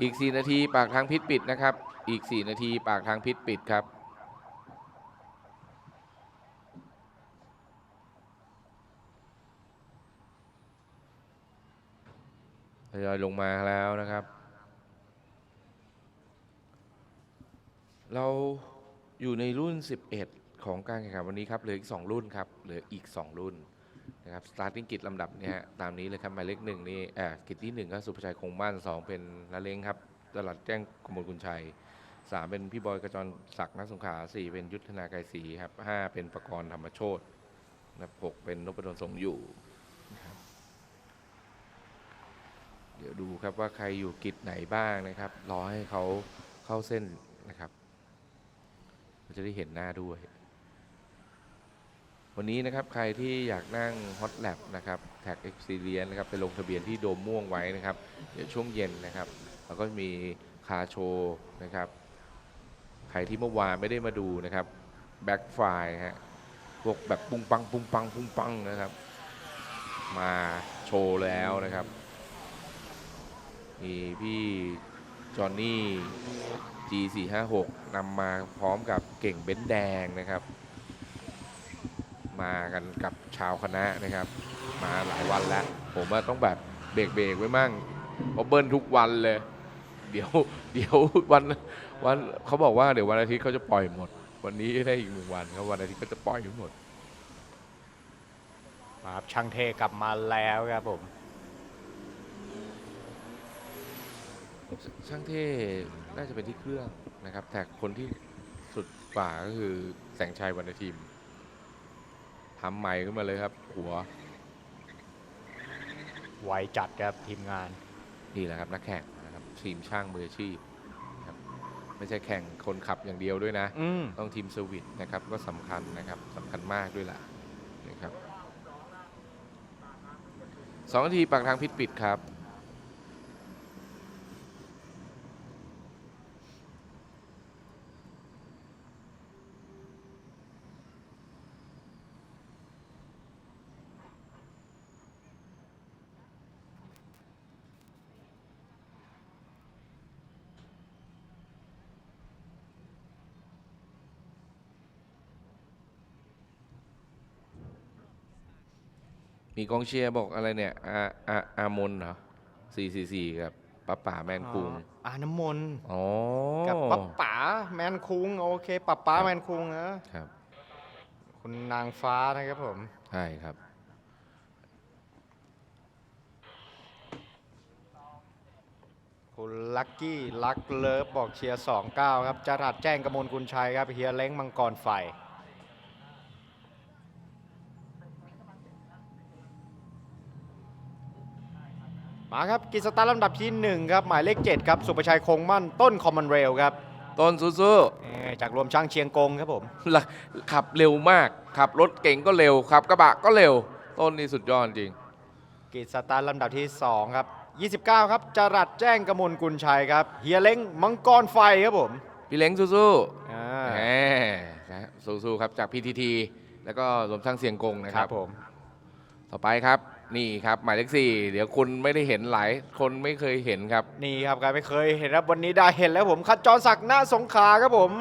อีก 4 นาทีปากทางพิษปิดนะครับ อีก 4 นาทีปากทางพิษปิดครับ ทยอยลงมาแล้วนะครับ เราอยู่ในรุ่น 11 ของการแข่งขันวันนี้ครับ เหลืออีก 2 รุ่นครับ เหลืออีก 2 รุ่น นะครับสตาร์ท g กิจลำดับเนี่ยตามนี้เลยครับหมายเลขหนึ่งนี่เอ่อกิจที่หนึ่งก็สุภชัยคงมั่นสองเป็นละเลงครับตลาดแจ้งกมลกุลชัยสามเป็นพี่บอยกระจรศักดิ์นักสงขาสี่เป็นยุทธนาไกรศรีครับห้าเป็นประกรณ์ธรรมโชตนะหกเป็นนพดลสงอยู่นะครับเดี๋ยวดูครับว่าใครอยู่กิจไหนบ้างนะครับรอให้เขาเข้าเส้นนะครับเราจะได้เห็นหน้าด้วย วันนี้นะครับใครที่อยากนั่งฮอตแลบนะครับแท็กเอ็กซ์เลียนะครับไปลงทะเบียนที่โดมม่วงไว้นะครับเดี๋ยวช่วงเย็นนะครับแล้วก็มีคาโชนะครับใครที่เมื่อวานไม่ได้มาดูนะครับแบ็กไฟฮะพวกแบบปุงปังปุงปังปุงปังนะครับ มาโชว์แล้วนะครับมีพี่จอห์นนี่ G456 นำมาพร้อมกับเก่งเบ้นแดงนะครับ มากันกับชาวคณะนะครับ มาหลายวันแล้ว ผมว่าต้องแบบเบรกเบรกๆไว้มั่งเพราะเบิ้ลทุกวันเลย เดี๋ยวเดี๋ยววันวันเขาบอกว่าเดี๋ยววันอาทิตย์เขาจะปล่อยหมด วันนี้ได้อีกหนึ่งวันครับวันอาทิตย์ก็จะปล่อยหมดมาครับช่างเทกลับมาแล้วครับผมช่างเท่น่าจะเป็นที่เครื่องนะครับ แต่คนที่สุดกว่าก็คือแสงชัยวันทีม ทำใหม่ขึ้นมาเลยครับ หัวไวจัดครับทีมงาน นี่แหละครับนักแข่งนะครับทีมช่างมืออาชีพนะครับไม่ใช่แข่งคนขับอย่างเดียวด้วยนะ อืมต้องทีมเซอร์วิสนะครับก็สำคัญนะครับสำคัญมากด้วยล่ะนะครับสองนาทีปากทางพิษปิดครับ มีกองเชียร์บอกอะไรเนี่ยอาอาอามนเหรอสี่สี่สี่กับป้าป่าแมนคุงอ๋ออาน้ำมนต์อ๋อกับป๊าป๋าแมนคุงโอเคป๊าป๋าแมนคุงนะครับ คุณนางฟ้านะครับผม ใช่ครับ คุณลักกี้ลักเลิฟบอกเชียร์ 29 ครับจรัดแจ้งกมลกุลชัยครับเฮียเล้งมังกรไฟ มาครับกิจสตาร์ทลำดับที่ 1 ครับ หมายเลข 7 ครับ สุประชัยคงมั่นต้นคอมมอนเรลครับต้นสู้เอ่อจากรวมช่างเชียงกงครับผม ๆล่ะขับเร็วมาก ขับรถเก่งก็เร็ว ขับกระบะก็เร็ว ต้นนี่สุดยอดจริง กิจสตาร์ทลำดับที่ 2 ครับ 29 ครับจรัดแจ้งกมลกุลชัยครับเฮียเล้งมังกรไฟครับผมพี่เล้งสู้อ่าๆแหมนะสู้ๆครับจาก PTT แล้วก็รวมทั้งเสียงกงนะคครัรับบผม ต่อไปครับ นี่ครับหมายเลขสี่เดี๋ยวคุณไม่ได้เห็นหลายคนไม่เคยเห็นครับ นี่ครับใครไม่เคยเห็นครับวันนี้ได้เห็นแล้วผมคัดจรศักดิ์หน้าสงขลาครับผม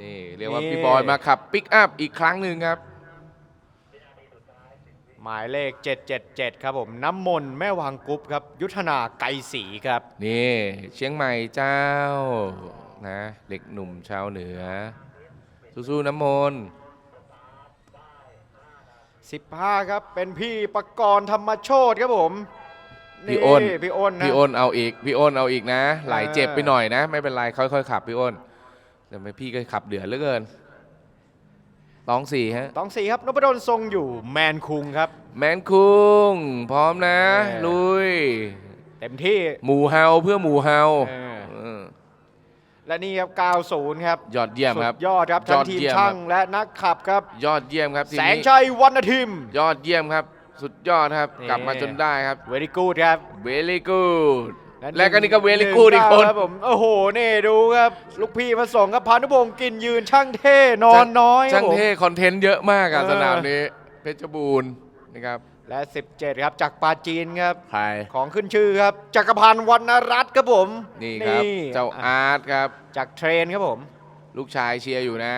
นี่เรียกว่านี่ พี่บอยมาขับปิกอัพอีกครั้งหนึ่งครับ หมายเลข 777 ครับผมน้ำมนต์แม่วางกุ๊บครับ ยุทธนาไกรศรีครับ นี่เชียงใหม่เจ้านะเด็กหนุ่มชาวเหนือ สู้ๆน้ำมนต์ 15 ครับเป็นพี่ประกรณ์ธรรมโชตครับผมพี่อ้น พี่อ้นนะพี่อ้นเอาอีก พี่อ้นเอาอีกนะไหลเจ็บไปหน่อยนะ ไม่เป็นไรค่อยๆขับพี่อ้นแต่ไม่พี่ก็ขับเดือดเหลือเกินตองสี่ฮะต้องสี่ครับนพดลทรงอยู่แมนคุงครับ แมนคุงพร้อมนะเออลุย เต็มที่หมูเฮาเพื่อหมูเฮาเออเออ และนี่ครับ 90 ครับ ยอดเยี่ยมครับ สุดยอดครับทั้ยงอดทีมเยี่ยมช่างครับและนักขับครับ ยอดเยี่ยมครับทีมแสงนี้ชัยวันทิม ยอดเยี่ยมครับ สุดยอดครับ นี่ กลับมาจนได้ครับ เวลี่กูดครับ very good และก็นี่ก็ very หง good อีกคนครับผมโอ้โหนี่ดูครับ ลูกพี่มาส่งครับพานุพงศ์กินยืนช่างเท่นอนน้อยครับช่างผม เท่คอนเทนต์เยอะมากอะเออ สนามนี้ เพชรบูรณ์นะครับ และ 17 ครับจากปาจีนครับ ใครของขึ้นชื่อครับจักรพันธ์วรรณรัตน์ครับผมนี่ครับเจ้าอะอาร์ตครับ จากเทรนครับผม ลูกชายเชียร์อยู่นะ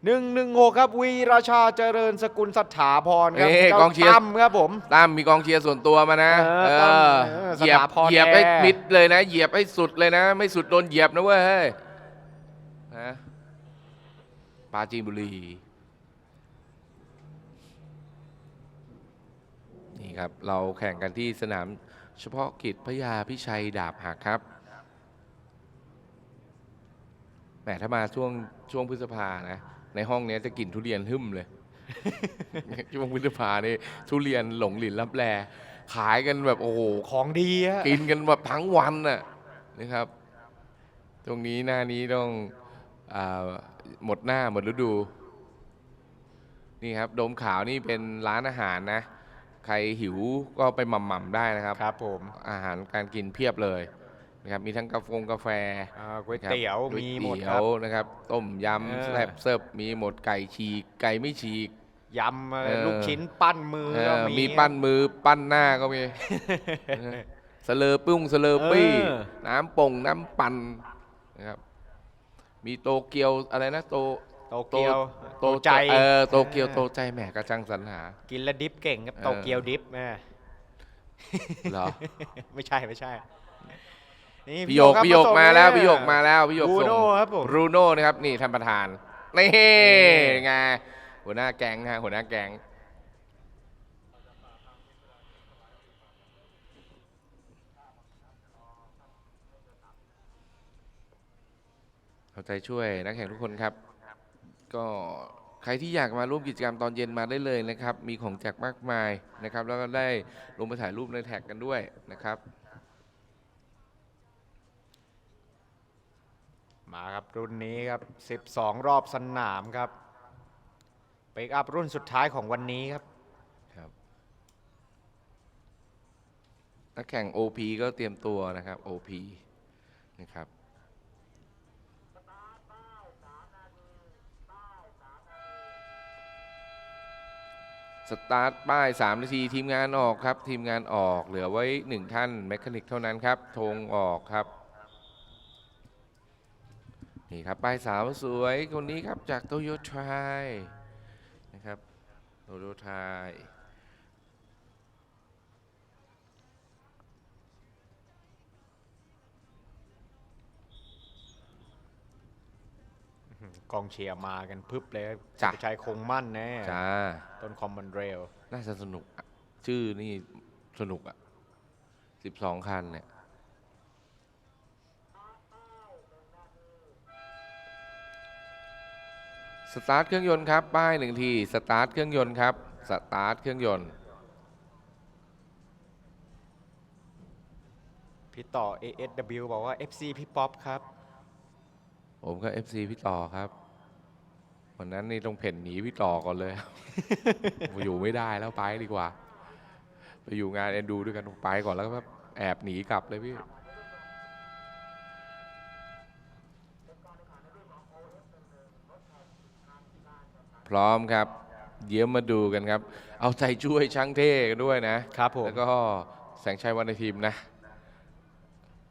116ครับวีราชาเจริญสกุลสถาพรครับเอ้ยเจ้ากองเชียร์ตั้มครับผมตั้มมีกองเชียร์ส่วนตัวมานะเออเอตั้มอเออเหยียบสถาพรเหยียบให้แอร์มิดเลยนะ เหยียบให้สุดเลยนะ ไม่สุดโดนเหยียบนะเว้ยเฮ้ยนะปราจีนบุรี ครับ เราแข่งกันที่สนามเฉพาะกิจพระยาพิชัยดาบหักครับแหมถ้ามาช่วงช่วงพฤษภานะ ในห้องนี้จะกลิ่นทุเรียนหึ่มเลย ช่วงพฤษภานี่ทุเรียนหลงหลินรับแลขายกันแบบโอ้โหของดีอะกินกันแบบทั้งวันน่ะนะครับ ตรงนี้หน้านี้ต้องอหมดหน้าหมดฤดู นี่ครับโดมขาวนี่เป็นร้านอาหารนะ ใครหิวก็ไปหม่ำๆได้นะครับ ครับผมอาหารการกินเพียบเลยนะครับมีทั้งกาแฟกาแฟอ่าก๋วยนะครับเตี๋ยวก๋มีหมดเตี๋ครับยวนะครับ ต้มยเออำแซ่บเสิร์ฟมีหมดไก่ฉีกไก่ไม่ฉีก ยำเอ่อเออ ลูกชิ้นปั้นมือเอก็อมีมีปั้นมือปั้นหน้าก็มีสเลอปุ้งสเลอปี้ เออ น้ำป่งน้ำปั่นนะครับ มีโตเกียวอะไรนะโต โตเกียวโตโตใจเออโตเกียวโตใจแหมกระจังสรรหา กินแล้วดิฟเก่งครับเออโตเกียวดิฟแม่เหรอไม่ใช่ไม่ใช่นี่พี่โยกครับพี่โยกส่งมาแล้วเนี่ยพี่โยกมาแล้วพี่โยกบรูส่งโน่ครับผมบรูโน่นะครับนี่ท่านประธานนี่นี่ไงหัวหน้าแก๊งฮะหัวหน้าแก๊งเอาใจช่วยนักแข่งทุกคนครับ ก็ใครที่อยากมาร่วมกิจกรรมตอนเย็นมาได้เลยนะครับ มีของแจกมากมายนะครับ แล้วก็ได้ลงไปถ่ายรูปในแท็กกันด้วยนะครับมาครับรุ่นนี้ครับ 12 รอบสนามครับเปกอัพรุ่นสุดท้ายของวันนี้ครับครับนักแข่ง OP ก็เตรียมตัวนะครับ OP นะครับ สตาร์ทป้าย 3 นาที ทีมงานออกครับ ทีมงานออกเหลือไว้ 1 ท่านแมคานิกเท่านั้นครับธงออกครับ นี่ครับ ป้ายสาวสวยคนนี้ครับจากโตโยทายนะครับโตโยทาย กองเชียร์มากันพึบเลยครับจ้ะ สุภชัยคงมั่นแน่จ้า ต้นคอมมอนเรล น่าจะสนุกอะชื่อนี่สนุกอะสิบสองคันเนี่ย สตาร์ทเครื่องยนต์ครับ ป้ายหนึ่งที สตาร์ทเครื่องยนต์ครับ สตาร์ทเครื่องยนต์ พี่ต่อ ASW บอกว่า FC พี่ป๊อปครับ ผมก็ FC พี่ต่อครับ วันนั้นนี่ต้องเพ่นหนีพี่ต่อก่อนเลย อยู่ไม่ได้แล้วไปดีกว่า ไปอยู่งานเอ็นดูด้วยกันไปก่อนแล้วก็แบบแอบหนีกลับเลยพี่พร้อมครับ เดี๋ยวมาดูกันครับ เอาใจช่วยช่างเท่กันด้วยนะครับผมแล้วก็แสงชัยวันในทีมนะ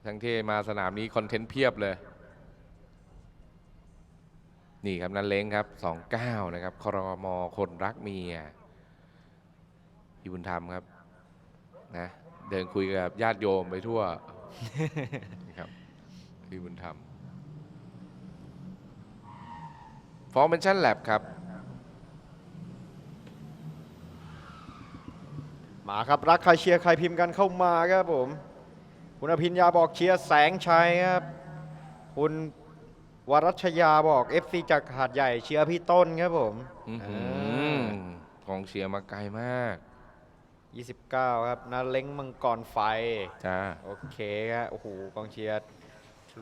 ช่างเท่มาสนามนี้คอนเทนต์เพียบเลย นี่ครับนันเล้งครับ29นะครับครมคนรักเมียพี่บุญธรรมครับนะเดินคุยกับญาติโยมไปทั่วนะครับพี่บุญธรรมฟอร์เมชั่นแลบครับ มาครับ รักใครเชียร์ใครพิมพ์กันเข้ามาครับผม คุณอภิญญาบอกเชียร์แสงชัยครับ คุณ วรัชยาบอก FC จากหาดใหญ่เชียร์พี่ต้นครับผมอื้อหือ่าอกองเชียร์มาไกลมาก29 ครับนาเล้งมังกรไฟ จ้าโอเคครับโอ้โหกองเชียร์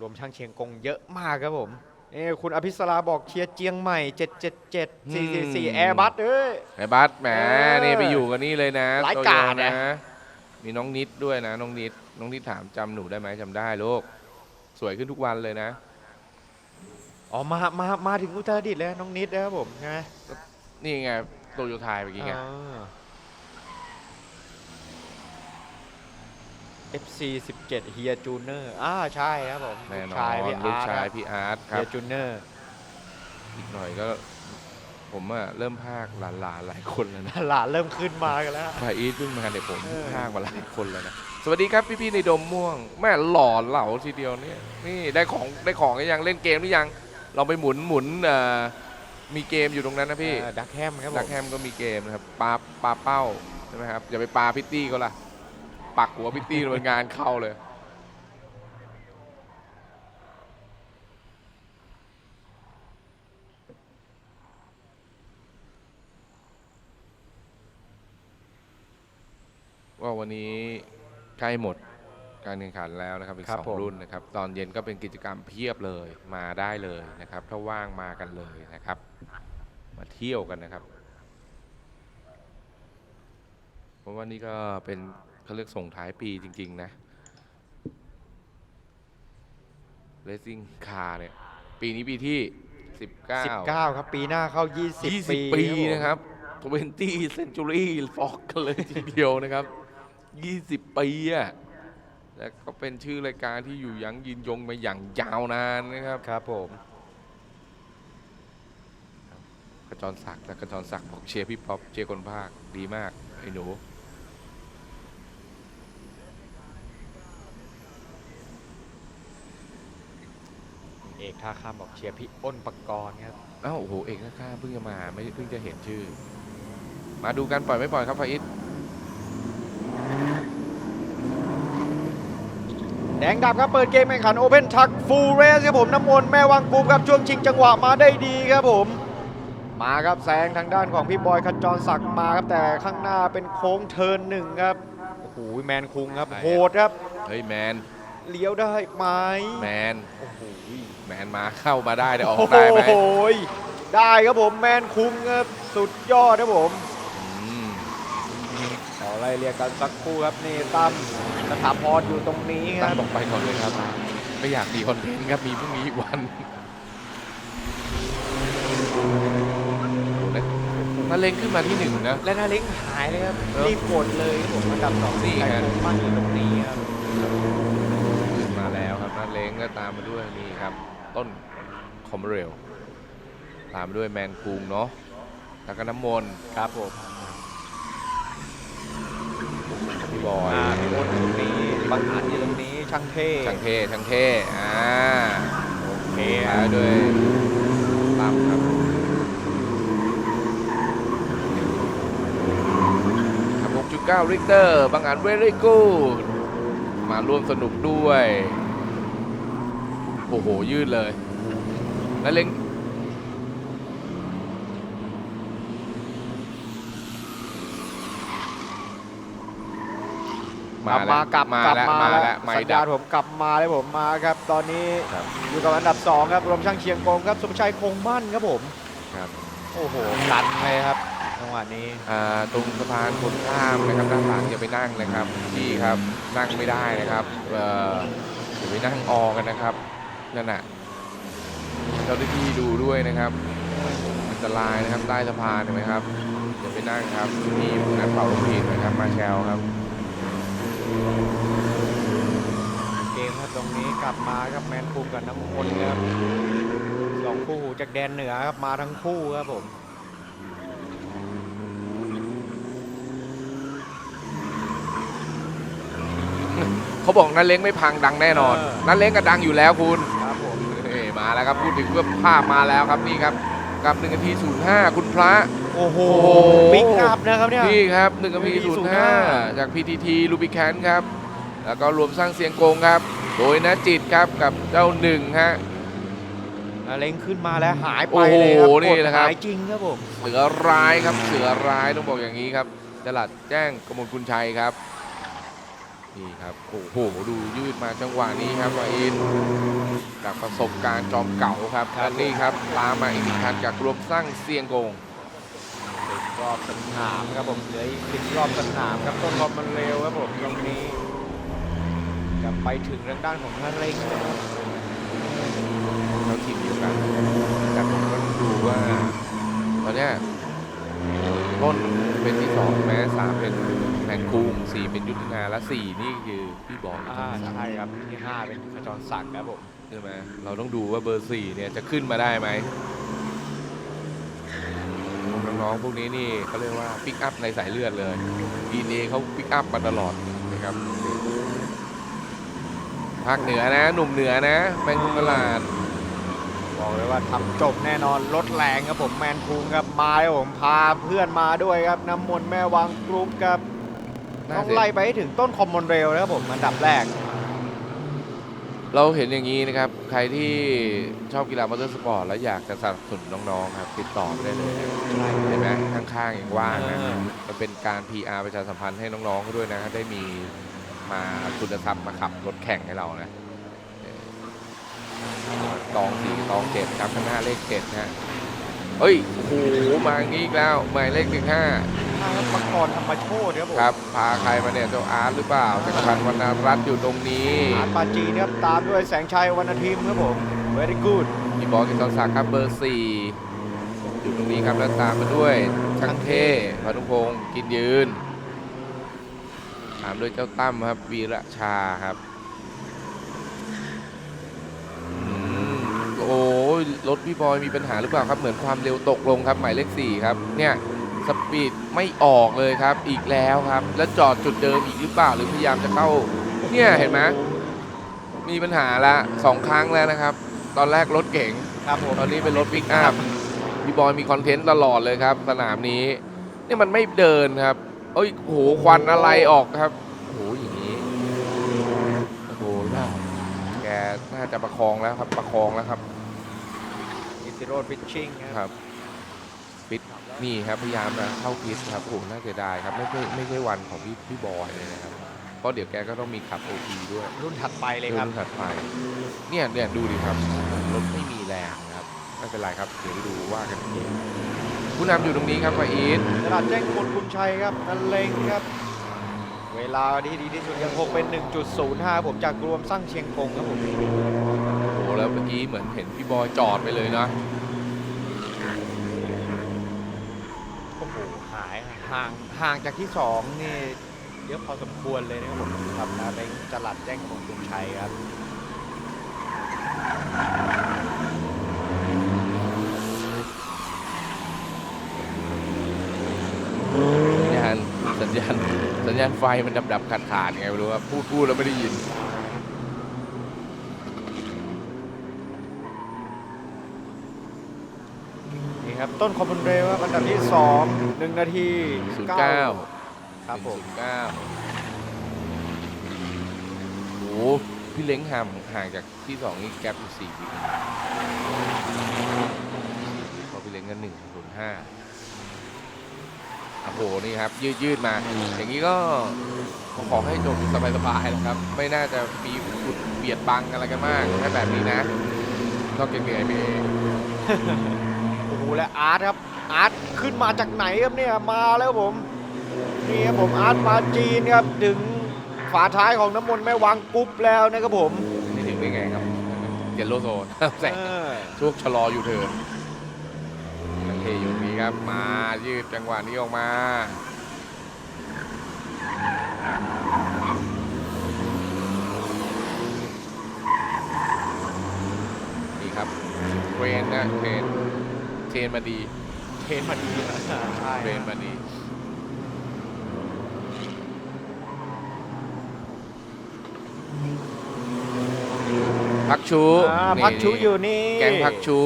รวมช่างเชียงกงเยอะมากครับผมเอ้คุณอภิสราบอกเชียร์เจียงใหม่ 777 444แอร์บัสเอ้ย ไอ้บัสแหมเออนี่ไปอยู่กันนี่เลยนะหลายโตโกาดนะ มีน้องนิดด้วยนะ น้องนิดน้องนิดถามจำหนูได้ไหมจำได้ลูกสวยขึ้นทุกวันเลยนะ อ๋อมามามาถึงอุตรดิตถ์แล้วน้องนิดนะครับผมใช่ไหมนี่ไงโตโยต้าเมื่อกี้ไงอ่า FC 17เฮียจูเนอร์อ่าใช่ครับผมแน่นลูอกชายนพี่ลูกอาร์ตชายครับพี่อาร์ตคเฮีรับยจูเนอร์ อีกหน่อยก็ ผมอะเริ่มภาคหลานๆหลายคนแล้วนะ หลานเริ่มขึ้นมากันแล้วพาอีทเพิ่งมาเนี่ยผมเออ ภาคมาหลายคนแล้วนะ สวัสดีครับพี่ๆในดมม่วง แม่หล่อเหลาทีเดียวเนี่ย นี่ได้ของได้ของหรือยังเล่นเกมหรือยัง ลองไปหมุนหมุนเอ่อมีเกมอยู่ตรงนั้นนะพี่ดักแฮมครับผดักมแฮมก็มีเกมนะครับปลาปลาเป้าใช่ไหมครับอย่าไปปลาพิตตี้ก็ล่ะปักหัวพิตตี้เลยงานเข้าเลยว่าวันนี้ใกล้หมด การแข่งขันแล้วนะครับอีกครับสองผม รุ่นนะครับตอนเย็นก็เป็นกิจกรรมเพียบเลยมาได้เลยนะครับถ้าว่างมากันเลยนะครับ มาเที่ยวกันนะครับเพราะว่านี่ก็เป็นเขาเรียกส่งท้ายปีจริง ๆ นะ Racing Car เนี่ย ปีนี้ปีที่ 19 19 ครับ ปีหน้าเข้า 20 ปี20 ปีนะครับ20 century fox กันเลยทีเดียวนะครับ 20 ปีอะ และก็เป็นชื่อรายการที่อยู่ยั้งยืนยงมาอย่างยาวนานนะครับครับผมกระจรศักดิ์และกระจรศักดิ์บอกเชียร์พี่ป๊อปเชียร์คนภาคดีมากไอ้หนูเอกท่าข้ามบอกเชียร์พี่อ้นปกรณ์ครับอ้าวโอ้โหเอกข้าเพิ่งจะมาไม่เพิ่งจะเห็นชื่อ มาดูกันปล่อยไม่ปล่อยครับฟาอิส แดงดับครับเปิดเกมแข่งขันโอเพนทักฟูลเรสครับผมน้ำมนต์แม่วังปูครับช่วงชิงจังหวะมาได้ดีครับผม มาครับแซงทางด้านของพี่บอยขจรศักดิ์มาครับแต่ข้างหน้าเป็นโค้งเทิร์นหนึ่งครับโอ้โหแมนคุงครับโหดครับเฮ้ยแมนเลี้ยวได้ไหมแมนโอ้โหแมนมาเข้ามาได้แต่ออกได้ไหมโอ้โหได้ครับผมแมนคุงครับสุดยอดครับผมอืมขอไล่เรียกกันสักครู่ครับนี่ตั้ม สถาพรอยู่ตรงนี้คตั้รังบบอกไปก่อนเลยครับ ไม่อยากมีคอนเทนต์ครับ มีพรุ่งนี้อีกวันโอ้โหนะมาเล็งขึ้นมาที่หนึ่งนะ และนาเล้งหายเลยครับเออรีบกดเลยครับผมอันดับสองนี่ไก่ฮะโคงมั่นอยู่ตรงนี้ครับขึ้นมาแล้วครับนาเล้งก็ตามมาด้วยนี่ครับ ต้นคอมเรลตามมาด้วยแมนคูงเนาะแล้วก็น้ำมนต์ครับผมพี่บอยอ่าพี่อ้นอยู่ตรง นี้บางอันอยู่ตรงนี้ช่างเท่ช่างเท่ช่างเท่อ่าโอเคตามด้วยตามครับครับ6.9ริกเตอร์บางอันเวรี่กูดมาร่วมสนุกด้วย โอ้โห ยืดเลย แล้วเล็ง กลับมากลับมากลับแล้วมามาแล้วแล้วไม่สัญดัญาบณผมกลับมาเลยผมมาครับ ตอนนี้ครับอยู่กับอันดับสองครับรวมช่างเชียงกงครับสุภชัยคงมั่นครับผมครับโอ้โหกันเลยครับจังหวะนี้อ่าตรงสะพานคนข้ามนะครับด้านหลังอย่าไปนั่งนะครับพี่ครับนั่งไม่ได้นะครับเอ่ออย่าไปนั่งออกันนะครับนั่นน่ะเจ้าหน้าที่ดูด้วยนะครับอันตรายนะครับใต้สะพานเห็นไหมครับอย่าไปนั่งครับมีนักเป่าลูกผิดนะครับมาแชลครับ เกมครับตรงนี้กลับมาครับแมนคุงกับน้ำมนต์ครับสองคู่หูจากแดนเหนือครับมาทั้งคู่ครับผมเขาบอกนั่นเล้งไม่พังดังแน่นอนเออนั่นเล้งก็ดังอยู่แล้วคุณครับผมเอ้ยมาแล้วครับพูดถึงเพื่อภาพมาแล้วครับนี่ครับกับ1นาที05คุณพระ โอ้โหโอ้โหบิ๊กอัพนะครับเนี่ย นี่ครับ1นาที1 05จาก PTT ลูบิแคนครับ แล้วก็รวมสร้างเสียงโกงครับ โดยนะจิตครับกับเจ้าหนึ่งฮะเล้งขึ้นมาแล้วหายไปโอ้โหเลยครับนี่แหละครับหายจริงครับผมเสือร้ายครับเสือร้ายต้องบอกอย่างนี้ครับจลัดแจ้งกมลคุณชัยครับนี่ครับโอ้โหดูยืดมาจังหวะนี้ครับวาอินจากประสบการณ์จอมเก่าครับครับและนี่ครับตามมาอีกหนึ่งคันจากรวมสร้างเสียงโกงสิบ รอบสนามครับผมเหลืออีกสิบรอบสนามครับต้นบอลมันเร็วครับผมตรงนี้จะไปถึงทางด้านของท่าเร่งเลยเขาทีมเดียวกันแต่ผมก็ดูว่าตอนเนี้ยต้นเป็นที่สองแม้สามเป็นแมนคูงสี่เป็นยุทธนาและสี่นี่คือพี่บอกอ่าใช่ครับที่ห้าเป็นขจรศักดิ์ครับผมใช่ไหมเราต้องดูว่าเบอร์สี่เนี่ยจะขึ้นมาได้ไหม น้องๆพวกนี้นี่เขาเรียกว่าปิกอัพในสายเลือดเลยดีเอเขาปิกอัพมาตลอดนะครับภาคเหนือนะ หนุ่มเหนือนะแมงกุตลาดบอกเลยว่าทำจบแน่นอนรถแรงครับผมแมนคูงครับมาครับผมพาเพื่อนมาด้วยครับน้ำมนต์แม่วังกรุ๊ปครับน่าต้องเสียไล่ไปให้ถึงต้นคอมมอนเรลนะครับผมอันดับแรก เราเห็นอย่างนี้นะครับ ใครที่ชอบกีฬามอเตอร์สปอร์ต แล้วอยากจะสนับสนุนน้องๆครับ ติดต่อได้เลยนะเห็นไหมข้างๆอย่างว่างนะเออมันเป็นการ PR ประชาสัมพันธ์ให้น้องๆเขาด้วยนะ ได้มีมาคุณธรรมมาขับรถแข่งให้เรานะเออตองสี่ตองเจ็ดครับข้างหน้าเลขเจ็ดนะฮะ เฮ้ยโอ้โหมาอย่างนี้อีกแล้วหมายเลขหนึ่งห้าทางมังกรธรรมโชตครับผมครับพาใครมาเนี่ยเจ้าอาร์ตหรือเปล่าจักรพันธ์วรรณรัตน์อยู่ตรงนี้อาร์ตปาจีนครับตามด้วยแสงชัยวรรณทีมครับผม very good พี่บอลกิตศักดิ์ครับเบอร์สี่อยู่ตรงนี้ครับแล้วตามมาด้วยช่างเท่พานุพงศ์กินยืน ตามด้วยเจ้าตั้มครับวีระชาครับอืมโอ้ ยรถพี่บอยมีปัญหาหรือเปล่าครับ เหมือนความเร็วตกลงครับหมายเลขสี่ครับเนี่ยสปีดไม่ออกเลยครับอีกแล้วครับ แล้วจอดจุดเดิมอีกหรือเปล่าหรือพยายามจะเข้าเนี่ยเห็นไหมมีปัญหาละสองครั้งแล้วนะครับ ตอนแรกรถเก๋งครับผมตอนนี้เป็นรถปิกอัพพี่บอยมีคอนเทนต์ตลอดเลยครับ สนามนี้นี่มันไม่เดินครับเอ้ยโอ้โหควันอะไรออกครับโอ้โหอย่างนี้โอ้โหน่าแกน่าจะประคองแล้วครับประคองแล้วครับ อิสิโรดฟิชชิ่งคครับรับปิดนี่ครับพยายามนะเข้าพิษครับโอ้โหน่าเสียดายครับไม่ใช่ไม่ใช่วันของพี่พี่บอยเลยนะครับเพราะเดี๋ยวแกก็ต้องมีขับโอทีด้วยรุ่นถัดไปเลยครับรุ่นถัดไปเนี่ยเนี่ยดูดิครับรถไม่มีแรงนะครับไม่เป็นไรครับเดี๋ยวดูว่ากันเองผู้นำอยู่ตรงนี้ครับมาอีทตลาดแจ้งคนคุณชัยครับนันเลงครับเวลาที่ดีที่สุดยังคงเป็น 1.05 ผมจากรวมสร้างเชียงกงครับผมโอ้แล้วเมื่อกี้เหมือนเห็นพี่บอยจอดไปเลยนะ โอ้โหหาย ห่างห่างจากที่2นี่เยอะพอสมควรเลยนะครับผมครับนาเล้งตลาดแจ้งคนคุณชัยครับสัญญาณสัญญาณสัญญาณไฟมันดับดับขาดขาดไงไม่รู้ว่าพูดพูดแล้วไม่ได้ยิน ครับต้นคอมมอนเรลครับอันดับที่2 1นาที09ครับผมเก้าโอ้โหพี่เล้งห่างห่างจากที่สองนี่แก๊ปอยู่สี่วิเพราะพี่เล้งกันหนึ่งศูนย์ห้าโอ้โหนี่ครับ ยืดยืดมา อย่างนี้ก็ขอให้จบสบายสบายๆนะครับ ไม่น่าจะมีบุดเบียดบังอะไรกันมากแค่แบบนี้นะนอกจากเหนื่อยไปเอง โอ้โหและอาร์ตครับอาร์ตขึ้นมาจากไหนครับเนี่ยมาแล้วครับผมนี่ครับผมอาร์ตมาจีนครับถึงฝาท้ายของน้ำมนต์แม่วางปุ๊บแล้วนะครับผมนี่ถึงได้ไงครับเจนโลโซนแสงเออช่วงชะลออยู่เถินทังเทอยู่นี้ครับมายืดจังหวะนี้ออกมานี่ครับเทรนนะเทรน เทรนมาดีเทรนมาดีนะใช่เทรนมาดีพักชูอ่านี่พักชูอยู่นี่ แกงพักชู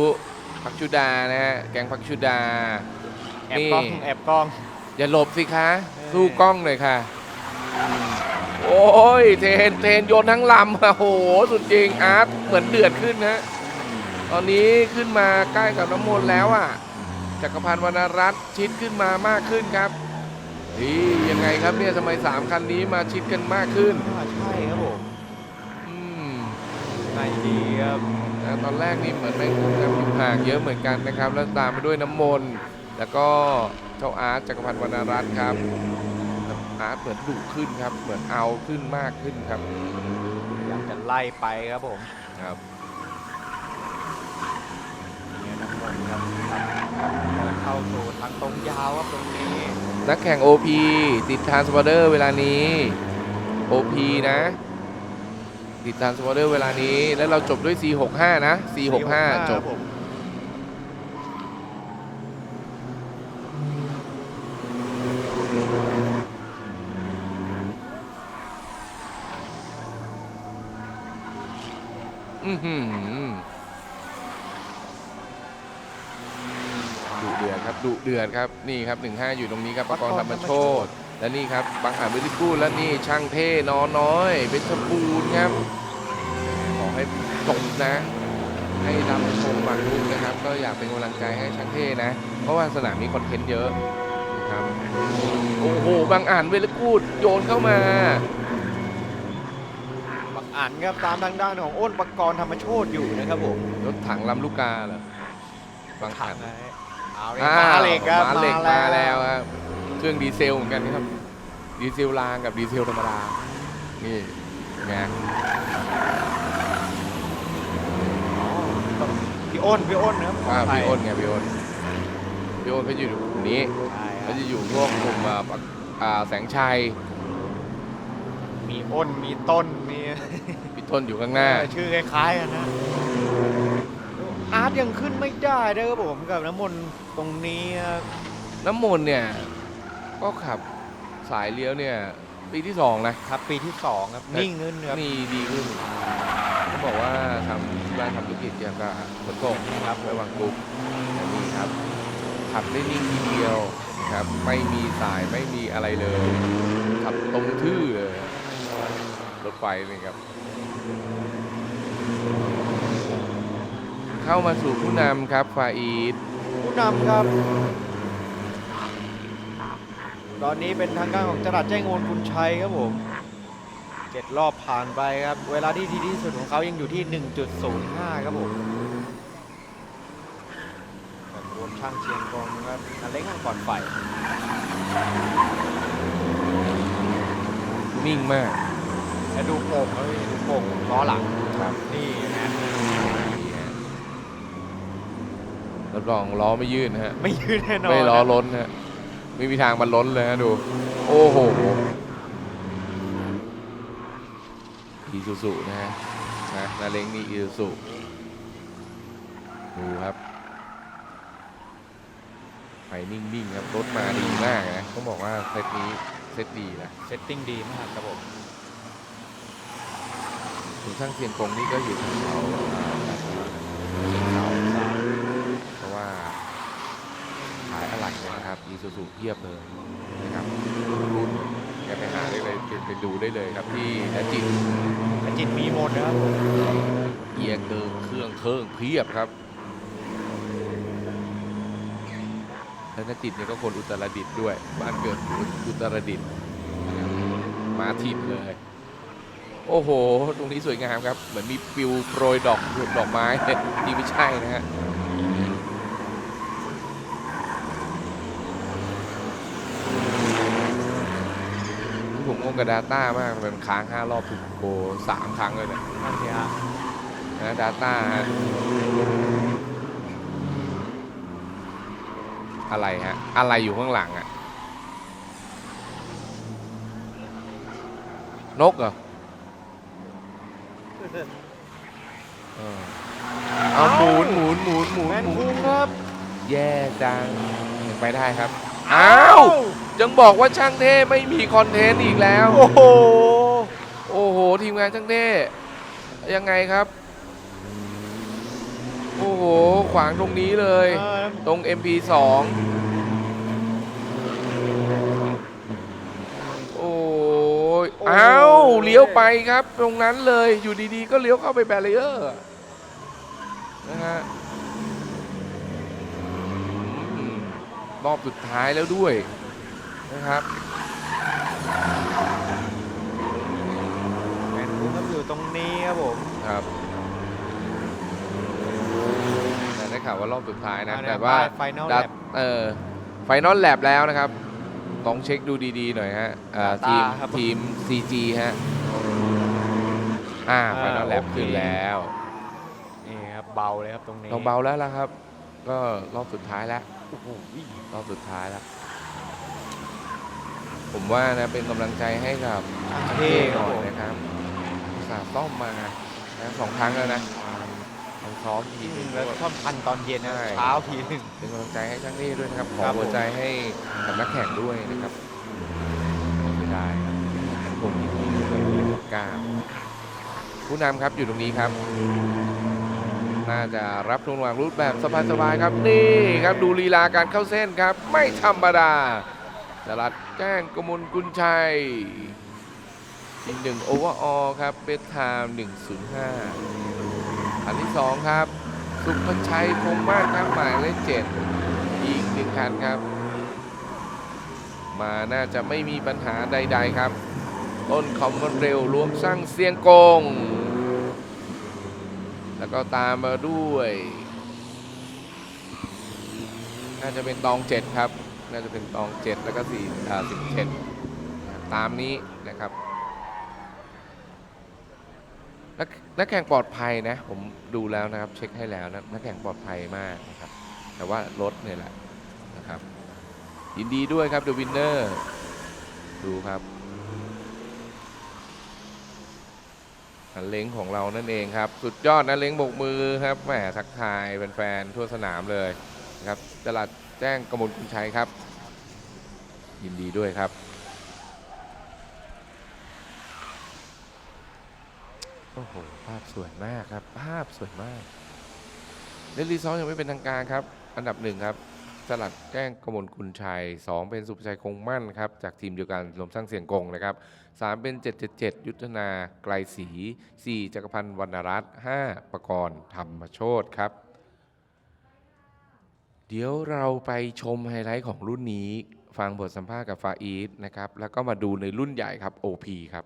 พักชูดานะฮะ แกงพักชูดา แอบกล้องนี่แอบกล้อง อย่าหลบสิคะเออสู้กล้องหน่อยค่ะ โอ้ย เทน เทนโยนทั้งลำโอ้โห สุดจริงอาร์ตเหมือนเดือดขึ้นนะ ตอนนี้ขึ้นมาใกล้กับน้ำมนต์แล้วอะจักรพันธ์วรรณรัตน์ชิดขึ้นมามากขึ้นครับนี่ยังไงครับเนี่ยทำไมสามคันนี้มาชิดกันมากขึ้นอ่าใช่ครับผมอืมในดีครับนะตอนแรกนี่เหมือนแม่งคงนำอยู่ห่างเยอะเหมือนกันนะครับ แล้วตามมาด้วยน้ำมนต์แล้วก็เจ้าอาร์ตจักรพันธ์วรรณรัตน์ครับอาร์ตเหมือนดุขึ้นครับ เหมือนเอาขึ้นมากขึ้นครับอยากจะไล่ไปครับผมครับ เนี่ยน้ำมนต์ ครับครับเข้าสู่ทางตรงยาวครับตรงนี้นักแข่ง OP ติดทานสปอร์เดอร์เวลานี้ OP นะ ติดทานสปอร์เดอร์เวลานี้ แล้วเราจบด้วย C65 นะ C65 จบ ผมอือหือ ดุเดือดครับดุเดือดครับนี่ครับ 15 อยู่ตรงนี้ครับปกรณ์ธรรมโชตและนี่ครับบางอ่านเวลิกูดและนี่ช่างเท่นอน้อยเป็นชบูรณ์ครับขอให้จบนะ ให้ดำชมบางลูกนะครับ ก็อยากเป็นกำลังใจให้ช่างเท่นะ เพราะว่าสนามมีคอนเทนต์เยอะนะครับโอ้โหบางอ่านเวลิกูดโยนเข้ามาบักอ่านครับตามทางด้านของอ้นปกรณ์ธรรมโชตอยู่นะครับผมรถถังลำลูกกาเหรอบางอ่าน เอาเลยอ้วมาเหล็กครับมาเหล็กมาแล้วครับเครื่องดีเซลเหมือนกันครับ ดีเซลรางกับดีเซลธรรมดา นี่ไงพี่อ้นพี่อ้นนะครับอ่าพี่อ้นไงพี่อ้นพี่อ้นเขาอยู่กลุ่มนี้ใช่ครัเขาบจะอยู่พวกกลุ่มอ่าปากอ่าแสงชัย มีอ้นมีต้นมีพี่ต้นอยู่ข้างหน้าเออชื่อคล้ายๆกันนะ อาร์ตยังขึ้นไม่ได้เลยครับผมกับน้ำมนต์ตรงนี้ครับน้ำมนต์เนี่ย ก็ขับสายเลี้ยวเนี่ย ปีที่สองนะครับปีที่สองครับนิ่งขึ้นครับนี่ดีขึ้นเขาบอกว่าทำที่บ้านทำธุรกิจเกี่ยวกับขนส่งนะครับระหว่างกลุ่มแต่นี่ครับ ขับได้นิ่งทีเดียวนะครับ ไม่มีสายไม่มีอะไรเลย ขับตรงทื่อเลยรถไฟนี่ครับ เข้ามาสู่ผู้นำครับฟาอีดผู้นำครับ ตอนนี้เป็นทางการของจรัสแจ้งโอนคุณชัยครับผมเจ็ดรอบผ่านไปครับ เวลาที่ดีที่สุดของเขายังอยู่ที่ 1.05 ครับผมกับรวมช่างเชียงกงครับนันเล็กข้างก่อนไฟนิ่งมากแล้วดูโป่งเลยดูโป่งล้อหลังครับนี่นะ นี่ฮะ รับรองล้อไม่ยืดนะฮะ ไม่ยืดแน่นอนไม่ล้อล้นฮะ ไม่มีทางมันล้นเลยฮะดู โอ้โหอีซูซูนะฮะนะนาเล้งนี่อีซูซูดูครับไปนิ่งๆครับรถมาดีมากนะต้องบอกว่าเซตนี้เซตดีนะเซตติ้งดีมากครับผมถึงช่างเทียนกงนี่ก็อยู่ทางเขาอ่าเชิงเขาเพราะ ว่าขายอะไรเนี่ยนะครับอีซูซูเพียบเลยนะครับรุ่นแกไปหาได้เลยไปไปดูได้เลยครับที่นจิตแต่จิตมีหมดนะครับเกียร์เกิงเครื่องเครื่องเพียบครับแล้วนจิตเนี่ยก็คนอุตรดิตถ์ด้วย บ้านเกิดอุตรดิตถ์นะครับมาทิมเลยโอ้โห ตรงนี้สวยงามครับ เหมือนมีปิวโปรยดอกดอกไม้นี่ไม่ใช่นะฮะ ผมงง กับดาต้ามากมันค้าง 5 รอบถูกโกสามครั้งเลยเนี่ยนั่นสิฮะนะดาต้าฮะอะไรฮะ อะไรอยู่ข้างหลังอะนกเหรอเออเอาหมุนหมุนหมุนหมุนแมนหมุคุนงครับ แย่จังยัง ไปได้ครับ อ้าว ยังบอกว่าช่างเท่ไม่มีคอนเทนต์อีกแล้ว โอ้โห โอ้โห ทีมงานช่างเท่ยังไงครับ โอ้โห ขวางตรงนี้เลย เออ ตรง MP2 โอ้ยอ้าวเลี้ยวไปครับ ตรงนั้นเลย อยู่ดีๆ ก็เลี้ยวเข้าไปแบรีเออร์นะฮะอืมรอบสุดท้ายแล้วด้วย นะครับแมนคุงครับอยู่ตรงนี้ครับผมครับ แต่ได้ข่าวว่ารอบสุดท้ายนะอ่แต่ว่าไฟนอลดัแลดเออไฟนอลแลบแล้วนะครับ ต้องเช็คดูดีๆหน่อยฮะอ่า Data ทีมครับทีม CG ฮะอ่าไฟนอลแลบโอเคขึ้นแล้วนี่ครับเบาเลยครับตรงนี้ต้องเบาแล้วล่ะครับ ก็รอบสุดท้ายแล้วโอ้โหรอบสุดท้ายแล้ว ผมว่านะเป็นกำลังใจให้กับเท่คหรับน่อยผมนะครับอุตสาห์ซ่อมมานะสองครั้งแล้วนะต้องซ้อมทีนึงแล้วชอบทันตอนเย็นนะใช่เช้าทีหนึงเป็นกำลังใจให้ช่างเน่ด้วยนะครับขคอรับหัวผมใจให้กับนักแข่งด้วยนะครับไม่ได้ครับผมเก้าผู้นำครับอยู่ตรงนี้ครับ น่าจะรับรางวัลรูปแบบสบายๆครับ นี่ครับดูลีลาการเข้าเส้นครับ ไม่ธรรมดา จรัดแก้งกมลกุลชัยอีกหนึ่งโอเวอร์ออครับเบสไทม์105อันที่สองครับ สุภชัยคงมากครับหมายเลขเจ็ดอีกหนึ่งคันครับ มาน่าจะไม่มีปัญหาใด ๆครับ ต้นคอมมันเร็วรวมสร้างเสียงกง แล้วก็ตามมาด้วย น่าจะเป็นตองเจ็ดครับ น่าจะเป็นตองเจ็ดแล้วก็สี่อ่าสิบเจ็ดตามนี้นะครับนักนักแข่งปลอดภัยนะ ผมดูแล้วนะครับ เช็คให้แล้วนะนักแข่งปลอดภัยมากนะครับ แต่ว่ารถเนี่ยแหละนะครับ ยินดีด้วยครับเดอะวินเนอร์ดูครับนันเล้งของเรานั่นเองครับ สุดยอดนันเล้งบกมือครับแหมทักทายแฟนๆทั่วสนามเลย ครับตลาดแจ้งกมลคุณชัยครับ ยินดีด้วยครับ โอ้โห ภาพสวยมากครับ ภาพสวยมากเลนรีซอสยังไม่เป็นทางการครับ อันดับหนึ่งครับสลัดแก้งกมลกุลชัย 2 เป็นสุภชัยคงมั่นครับ จากทีมเดียวกันรวมสร้างเสียงกงนะครับ 3 เป็น 777 ยุทธนาไกลศรี4จักรพันธ์วรรณรัตน์5ประกรณ์ธรรมโชตครับ เดี๋ยวเราไปชมไฮไลท์ของรุ่นนี้ ฟังบทสัมภาษณ์กับฟาอีทนะครับ แล้วก็มาดูในรุ่นใหญ่ครับ OP ครับ